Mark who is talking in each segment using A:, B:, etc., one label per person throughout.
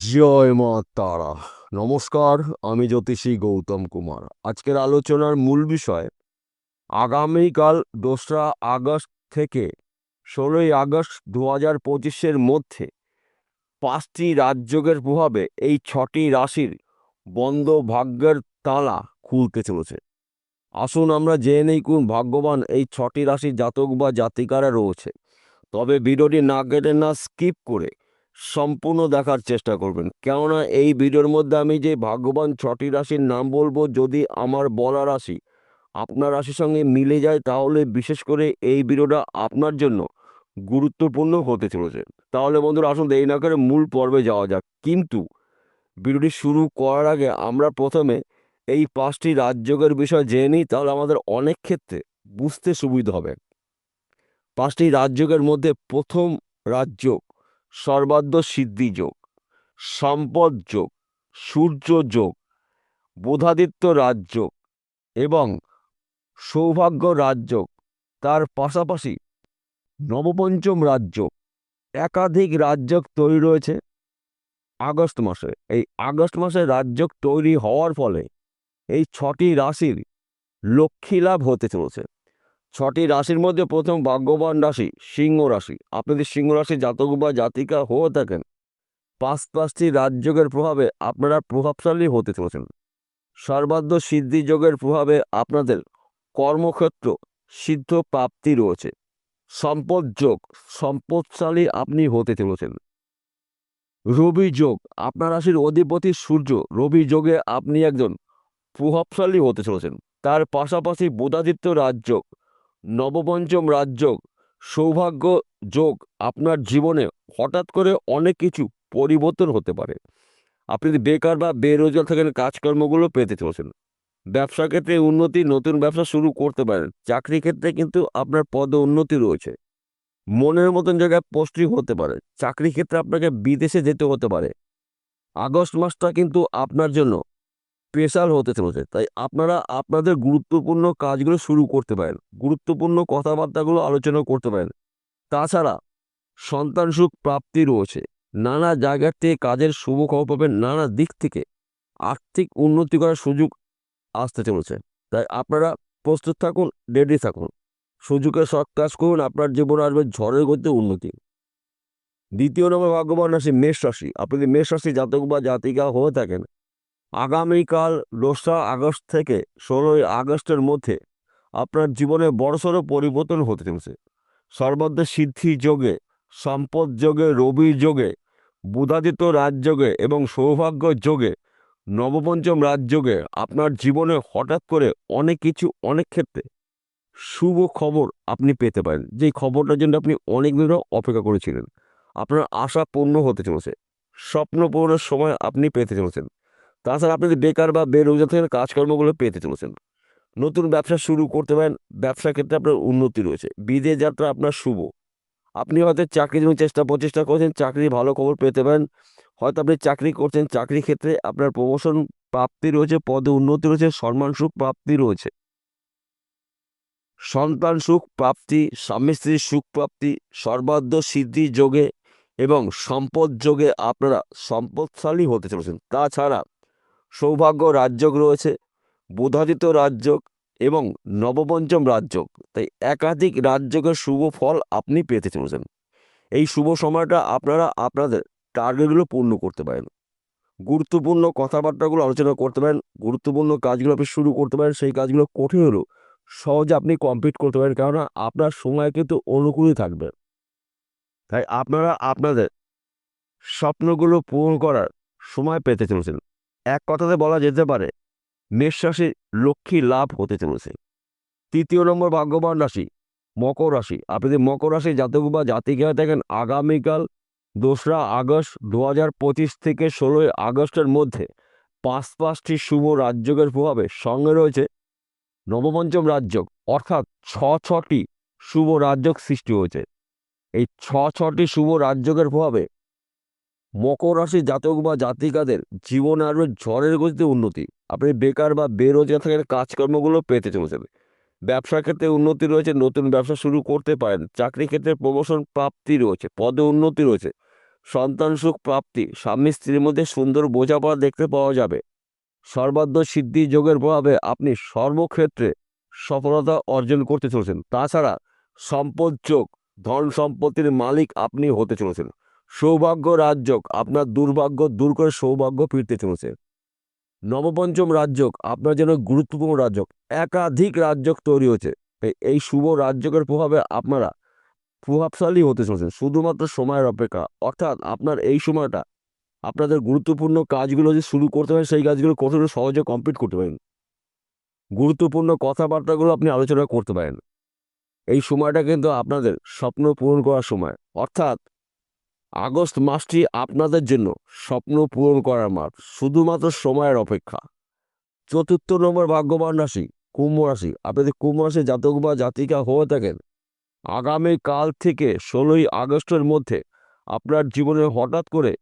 A: জয় মা তারা নমস্কার, আমি জ্যোতিষী গৌতম কুমার। আজকের আলোচনার মূল বিষয়, আগামীকাল দোসরা আগস্ট থেকে ষোলোই আগস্ট দু হাজার পঁচিশের মধ্যে পাঁচটি রাজযোগের প্রভাবে এই ছটি রাশির বন্ধ ভাগ্যের তালা খুলতে চলেছে। আসুন আমরা জেনে নেই কোন ভাগ্যবান এই ছটি রাশির জাতক বা জাতিকারা রয়েছে। তবে ভিডিওটি না কেটে না স্কিপ করে সম্পূর্ণ দেখার চেষ্টা করবেন। কেননা এই ভিডিওর মধ্যে আমি যে ভাগ্যবান ছটি রাশির নাম বলব, যদি আমার বলা রাশি আপনার রাশির সঙ্গে মিলে যায়, তাহলে বিশেষ করে এই ভিডিওটা আপনার জন্য গুরুত্বপূর্ণ হতে চলেছে। তাহলে বন্ধুরা, আসুন দেরি না করে মূল পর্বে যাওয়া যাক। কিন্তু ভিডিওটি শুরু করার আগে আমরা প্রথমে এই পাঁচটি রাজযোগের বিষয় জেনে নিই, তাহলে আমাদের অনেক ক্ষেত্রে বুঝতে সুবিধা হবে। পাঁচটি রাজযোগের মধ্যে প্রথম রাজযোগ সর্বাধ্য সিদ্ধি যোগ, সম্পদ যোগ, সূর্য যোগ, বোধাদিত্য রাজযোগ এবং সৌভাগ্য রাজযোগ তার পাশাপাশি নবপঞ্চম রাজ্য একাধিক রাজযোগ তৈরি রয়েছে আগস্ট মাসে। এই আগস্ট মাসে রাজযোগ তৈরি হওয়ার ফলে এই ছটি রাশির লক্ষ্মী লাভ হতে চলেছে। ছটি রাশির মধ্যে প্রথম ভাগ্যবান রাশি, সিংহ রাশি। আপনি যদি সিংহ রাশি জাতক বা জাতিকা হয়ে থাকেন। পাঁচ পাঁচটি রাজযোগের প্রভাবে আপনারা প্রভাবশালী হতে চলেছেন। সর্বাধ্য সিদ্ধি যোগের প্রভাবে আপনাদের কর্মক্ষেত্র সিদ্ধ প্রাপ্তি রয়েছে। সম্পদ যোগ, সম্পদশালী আপনি হতে চলেছেন। রবি যোগ, আপনার রাশির অধিপতি সূর্য, রবি যোগে আপনি একজন প্রভাবশালী হতে চলেছেন। তার পাশাপাশি বোধাদিত্য রাজযোগ নবপঞ্চম রাজযোগ সৌভাগ্য যোগ আপনার জীবনে হঠাৎ করে অনেক কিছু পরিবর্তন হতে পারে। আপনি যদি বেকার বা বেরোজগার থাকেন, কাজকর্মগুলো পেতে চলেছেন। ব্যবসা ক্ষেত্রে উন্নতি, নতুন ব্যবসা শুরু করতে পারেন। চাকরি ক্ষেত্রে কিন্তু আপনার পদ উন্নতি রয়েছে। মনের মতন জায়গায় পোস্টিং হতে পারে। চাকরি ক্ষেত্রে আপনাকে বিদেশে যেতে হতে পারে। আগস্ট মাসটা কিন্তু আপনার জন্য স্পেশাল হতে চলেছে। তাই আপনারা আপনাদের গুরুত্বপূর্ণ কাজগুলো শুরু করতে পারেন। গুরুত্বপূর্ণ কথাবার্তাগুলো আলোচনা করতে পারেন। তাছাড়া সন্তান সুখ প্রাপ্তি রয়েছে। নানা জায়গার থেকে কাজের শুভ খবর পাবেন, নানা দিক থেকে আর্থিক উন্নতি করার সুযোগ আসতে চলেছে। তাই আপনারা প্রস্তুত থাকুন রেডি থাকুন। সুযোগের সৎ কাজ করুন, আপনার জীবনে আসবে ঝড়ের গতিতে উন্নতি। দ্বিতীয় নম্বর ভাগ্যবান রাশি, মেষ রাশি। আপনি যদি মেষ রাশি জাতক বা জাতিকা হয়ে থাকেন আগামীকাল দোসরা আগস্ট থেকে ষোলোই আগস্টের মধ্যে আপনার জীবনে বড়সড় পরিবর্তন হতে চলেছে। সর্বত্র সিদ্ধি যোগে, সম্পদ যোগে, রবি যোগে, বুধাদিত্য রাজযোগে এবং সৌভাগ্য যোগে, নবপঞ্চম রাজযোগে আপনার জীবনে হঠাৎ করে অনেক কিছু, অনেক ক্ষেত্রে শুভ খবর আপনি পেতে পারেন। যেই খবরটার জন্য আপনি অনেক দিন ধরে অপেক্ষা করেছিলেন। আপনার আশা পূর্ণ হতে চলেছে। স্বপ্ন পূরণের সময় আপনি পেতে চলেছেন। তাছাড়া আপনি বেকার বা বেরোজগার থেকে কাজকর্মগুলো পেতে চলেছেন। নতুন ব্যবসা শুরু করতে পারেন ব্যবসা ক্ষেত্রে আপনার উন্নতি রয়েছে। বিদেশ যাত্রা আপনার শুভ। আপনি হয়তো চাকরি জন্য চেষ্টা প্রচেষ্টা করছেন চাকরি ভালো খবর পেতে পারেন। হয়তো আপনি চাকরি করছেন চাকরি ক্ষেত্রে আপনার প্রমোশন প্রাপ্তি রয়েছে, পদে উন্নতি রয়েছে, সম্মান সুখ প্রাপ্তি রয়েছে। সন্তান সুখ প্রাপ্তি, স্বামী স্ত্রীর সুখ প্রাপ্তি, সর্বাধ্য সিদ্ধি যোগে এবং সম্পদ যোগে আপনারা সম্পদশালী হতে চলেছেন। তাছাড়া সৌভাগ্য রাজযোগ রয়েছে বোধাদিত রাজযোগ এবং নবপঞ্চম রাজযোগ। তাই একাধিক রাজযোগের শুভ ফল আপনি পেতে চলেছেন। এই শুভ সময়টা আপনারা আপনাদের টার্গেটগুলো পূর্ণ করতে পারেন। গুরুত্বপূর্ণ কথাবার্তাগুলো আলোচনা করতে পারেন, গুরুত্বপূর্ণ কাজগুলো আপনি শুরু করতে পারেন, সেই কাজগুলো কঠিন হলেও সহজে আপনি কমপ্লিট করতে পারেন, কেননা আপনার সময় কিন্তু অনুকূলই থাকবে। তাই আপনারা আপনাদের স্বপ্নগুলো পূরণ করার সময় পেতে চলেছেন। এক কথাতে বলা যেতে পারে রাশির লক্ষ্মী লাভ হতে চলেছে। তৃতীয় নম্বর ভাগ্যবান রাশি, মকর রাশি। আপনি যদি মকর রাশি জাতক বা জাতিকা হয়ে থাকেন, আগামীকাল দোসরা আগস্ট দু থেকে ষোলোই আগস্টের মধ্যে পাঁচ পাঁচটি শুভ রাজযোগের প্রভাবে সঙ্গে রয়েছে নবপঞ্চম রাজযোগ, অর্থাৎ ছ ছটি শুভ রাজযোগ সৃষ্টি হয়েছে। এই ছ ছটি শুভ রাজযোগের প্রভাবে মকর রাশি জাতক বা জাতিকাদের জীবনে আসবে ঝড়ের গতিতে উন্নতি। আপনি বেকার বা বেরোজগার থাকেন কাজকর্মগুলো পেতে চলেছেন। ব্যবসার ক্ষেত্রে উন্নতি রয়েছে, নতুন ব্যবসা শুরু করতে পারেন চাকরি ক্ষেত্রে প্রমোশন প্রাপ্তি রয়েছে, পদে উন্নতি রয়েছে, সন্তান সুখ প্রাপ্তি, স্বামী স্ত্রীর মধ্যে সুন্দর বোঝাপড়া দেখতে পাওয়া যাবে সর্বাধ্য সিদ্ধি যোগের প্রভাবে আপনি সর্বক্ষেত্রে সফলতা অর্জন করতে চলেছেন। তাছাড়া সম্পদ যোগ, ধন সম্পত্তির মালিক আপনি হতে চলেছেন। সৌভাগ্য রাজযোগ আপনার দুর্ভাগ্য দূর করে সৌভাগ্য ফিরতে চলেছে। নবপঞ্চম রাজযোগ, আপনার জন্য গুরুত্বপূর্ণ রাজযোগ, একাধিক রাজযোগ তৈরি হয়েছে। এই শুভ রাজযোগের প্রভাবে আপনারা প্রভাবশালী হতে চলেছেন, শুধুমাত্র সময়ের অপেক্ষা। অর্থাৎ আপনার এই সময়টা, আপনাদের গুরুত্বপূর্ণ কাজগুলো যে শুরু করতে পারেন, সেই কাজগুলো কঠোর সহজে কমপ্লিট করতে পারেন। গুরুত্বপূর্ণ কথাবার্তাগুলো আপনি আলোচনা করতে পারেন। এই সময়টা কিন্তু আপনাদের স্বপ্ন পূরণ করার সময়। অর্থাৎ আগস্ট মাসটি আপনাদের জন্য স্বপ্ন পূরণ করার মাস, শুধুমাত্র সময়ের অপেক্ষা। চতুর্থ নম্বর ভাগ্যবান রাশি, কুম্ভ রাশি। আপনাদের কুম্ভ রাশি জাতক বা জাতিকা হয়ে থাকেন আগামী কাল থেকে ষোলোই আগস্টের মধ্যে আপনার জীবনে হঠাৎ করে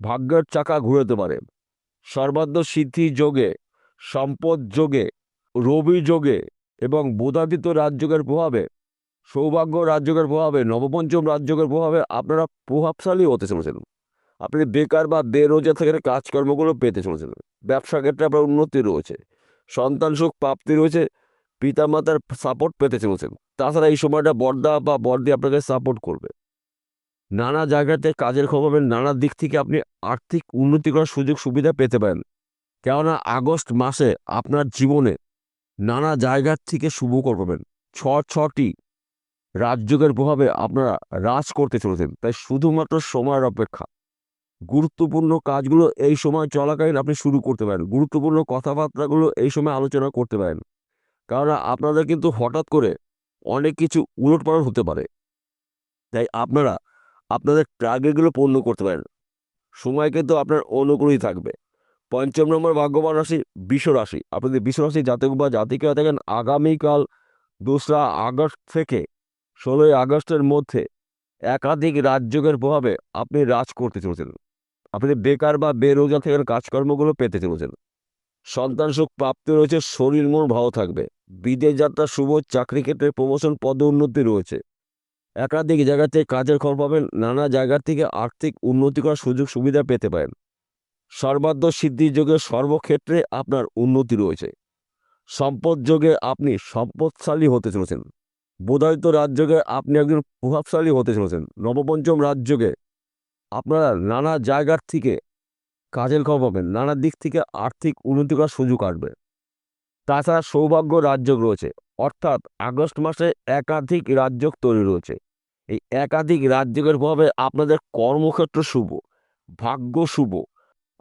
A: ভাগ্যের চাকা ঘুরতে পারে। সর্বাধ্য সিদ্ধি যোগে, সম্পদ যোগে, রবি যোগে এবং বোধাদিত্য রাজযোগের প্রভাবে সৌভাগ্য রাজযোগের প্রভাবে, নবপঞ্চম রাজযোগের প্রভাবে আপনারা প্রভাবশালী হতে চলেছেন। আপনি বেকার বা বেরোজগার থেকে কাজকর্মগুলো পেতে চলেছেন, ব্যবসা ক্ষেত্রে আপনার উন্নতি রয়েছে, সন্তান সুখ প্রাপ্তি রয়েছে, পিতামাতার সাপোর্ট পেতে চলেছেন। তাছাড়া এই সময়টা বর্দা বা বর্দি আপনাকে সাপোর্ট করবে। নানা জায়গাতে কাজের খবর নানা দিক থেকে আপনি আর্থিক উন্নতি করার সুযোগ সুবিধা পেতে পারেন। কেননা আগস্ট মাসে আপনার জীবনে নানা জায়গার থেকে শুভ করবেন ছ ছটি রাজযোগের প্রভাবে আপনারা রাজ করতে চলেছেন। তাই শুধুমাত্র সময়ের অপেক্ষা। গুরুত্বপূর্ণ কাজগুলো এই সময় চলাকালীন আপনি শুরু করতে পারেন। গুরুত্বপূর্ণ কথাবার্তাগুলো এই সময় আলোচনা করতে পারেন। কেননা আপনাদের কিন্তু হঠাৎ করে অনেক কিছু উলটপালট হতে পারে। তাই আপনারা আপনাদের টার্গেটগুলো পূর্ণ করতে পারেন। সময় কিন্তু আপনার অনুকূলই থাকবে। পঞ্চম নম্বর ভাগ্যবান রাশি বিষ রাশি। আপনাদের বিষ রাশি জাতক বা জাতিকা দেখেন আগামীকাল দোসরা আগস্ট থেকে ষোলোই আগস্টের মধ্যে একাধিক রাজযোগের প্রভাবে আপনি রাজ করতে চলেছেন। আপনি বেকার বা বেরোজগার থেকে কাজকর্মগুলো পেতে চলেছেন। সন্তান সুখ প্রাপ্তি রয়েছে, শরীর মন ভালো থাকবে। বিদেশ যাত্রা শুভ, চাকরি ক্ষেত্রে প্রমোশন পদে উন্নতি রয়েছে। একাধিক জায়গা থেকে কাজের খবর পাবেন, নানা জায়গা থেকে আর্থিক উন্নতি করার সুযোগ সুবিধা পেতে পারেন। সর্বাধ্য সিদ্ধি যোগে সর্বক্ষেত্রে আপনার উন্নতি রয়েছে। সম্পদ যোগে আপনি সম্পদশালী হতে চলেছেন। বোধায়িত রাজযোগে আপনি একজন প্রভাবশালী হতে চলেছেন, নবপঞ্চম রাজযোগে আপনারা নানা জায়গার থেকে কাজের খবর পাবেন, নানা দিক থেকে আর্থিক উন্নতি করার সুযোগ আসবে। তাছাড়া সৌভাগ্য রাজযোগ রয়েছে, অর্থাৎ আগস্ট মাসে একাধিক রাজযোগ তৈরি রয়েছে। এই একাধিক রাজযোগের প্রভাবে আপনাদের কর্মক্ষেত্র শুভ, ভাগ্য শুভ।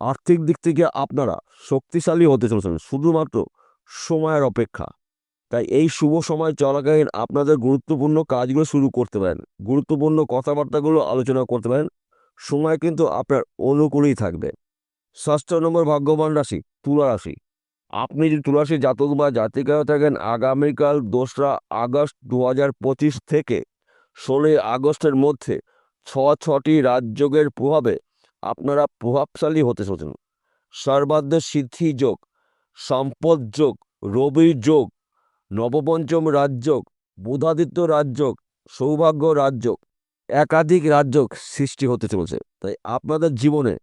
A: আর্থিক দিক থেকে আপনারা শক্তিশালী হতে চলেছেন, শুধুমাত্র সময়ের অপেক্ষা। তাই এই শুভ সময় চলাকালীন আপনাদের গুরুত্বপূর্ণ কাজগুলো শুরু করতে পারেন। গুরুত্বপূর্ণ কথাবার্তাগুলো আলোচনা করতে পারেন। সময় কিন্তু আপনার অনুকূলেই থাকবে। ষষ্ঠ নম্বর ভাগ্যবান রাশি, তুলা রাশি। আপনি যদি তুলাশি জাতক বা জাতিকা থাকেন, আগামীকাল দোসরা আগস্ট দু হাজার পঁচিশ থেকে ষোলোই আগস্টের মধ্যে ছ ছটি রাজযোগের প্রভাবে আপনারা প্রভাবশালী হতে চলেছেন। সর্বাধ্য সিদ্ধি যোগ, সম্পদ যোগ রবি যোগ নবপঞ্চম রাজযোগ, বুধাদিত্য রাজযোগ, সৌভাগ্য রাজযোগ, একাধিক রাজযোগ সৃষ্টি হতে চলেছে। তাই আপনাদের জীবনে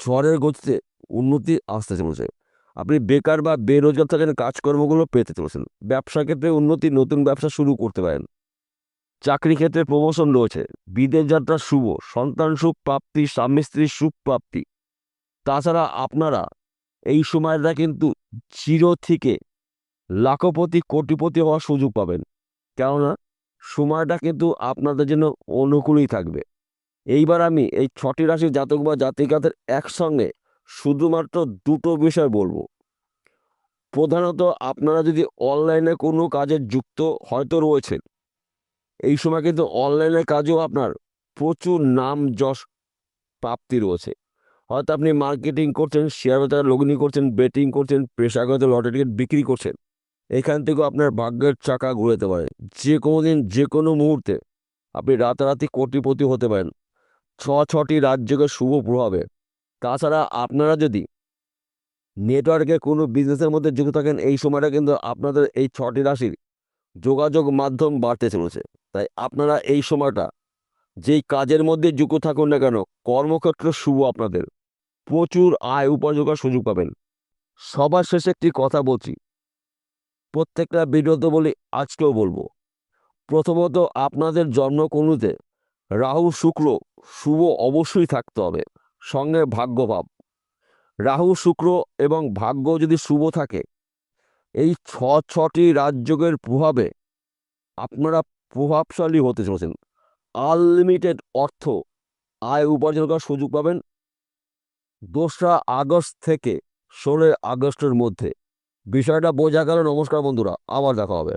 A: ঝড়ের গতিতে উন্নতি আসতে চলেছে। আপনি বেকার বা বেরোজগার থাকেন, কাজকর্মগুলো পেতে চলেছেন। ব্যবসা ক্ষেত্রে উন্নতি, নতুন ব্যবসা শুরু করতে পারেন। চাকরি ক্ষেত্রে প্রমোশন রয়েছে। বিদেশ যাত্রা শুভ, সন্তান সুখ প্রাপ্তি, স্বামী স্ত্রীর সুখ প্রাপ্তি। তাছাড়া আপনারা এই সময়টা কিন্তু চির থেকে লাখপতি কোটিপতি হওয়ার সুযোগ পাবেন। কেননা সময়টা কিন্তু আপনাদের জন্য অনুকূলই থাকবে। এইবার আমি এই ছটি রাশির জাতক বা জাতিকাদের একসঙ্গে শুধুমাত্র দুটো বিষয় বলব। প্রধানত, আপনারা যদি অনলাইনে কোনো কাজে যুক্ত হয়তো রয়েছেন, এই সময় কিন্তু অনলাইনের কাজেও আপনার প্রচুর নাম যশ প্রাপ্তি রয়েছে। হয়তো আপনি মার্কেটিং করছেন, শেয়ার বাজারে লগ্নি করছেন, বেটিং করছেন, পেশাগত লটারি বিক্রি করছেন। এখান থেকেও আপনার ভাগ্যের চাকা ঘুরেতে পারে যে কোনো দিন যে কোনো মুহূর্তে। আপনি রাতারাতি কোটিপতি হতে পারেন। ছ ছটি রাজ্যকে শুভ প্রভাবে। তাছাড়া আপনারা যদি নেটওয়ার্কে কোনো বিজনেসের মধ্যে যুক্ত থাকেন, এই সময়টা কিন্তু আপনাদের এই ছটি রাশির যোগাযোগ মাধ্যম বাড়তে চলেছে। তাই আপনারা এই সময়টা যেই কাজের মধ্যে যুক্ত থাকুন না কেন, কর্মক্ষেত্র শুভ আপনাদের। প্রচুর আয় উপার্জন সুযোগ পাবেন। সবার শেষে একটি কথা বলছি। প্রত্যেকটা ভিডিওতে বলি আজকেও বলব। প্রথমত আপনাদের জন্মকুণ্ডুতে রাহু, শুক্র, শুভ অবশ্যই থাকতে হবে, সঙ্গে ভাগ্যভাব। রাহু, শুক্র এবং ভাগ্য যদি শুভ থাকে, এই ছ, ছটি রাজযোগের প্রভাবে আপনারা প্রভাবশালী হতে চলেছেন। আনলিমিটেড অর্থ, আয় উপার্জন করার সুযোগ পাবেন। দোসরা আগস্ট থেকে ষোলোই আগস্টের মধ্যে। বিষয়টা বোঝা গেল নমস্কার বন্ধুরা আবার দেখা হবে।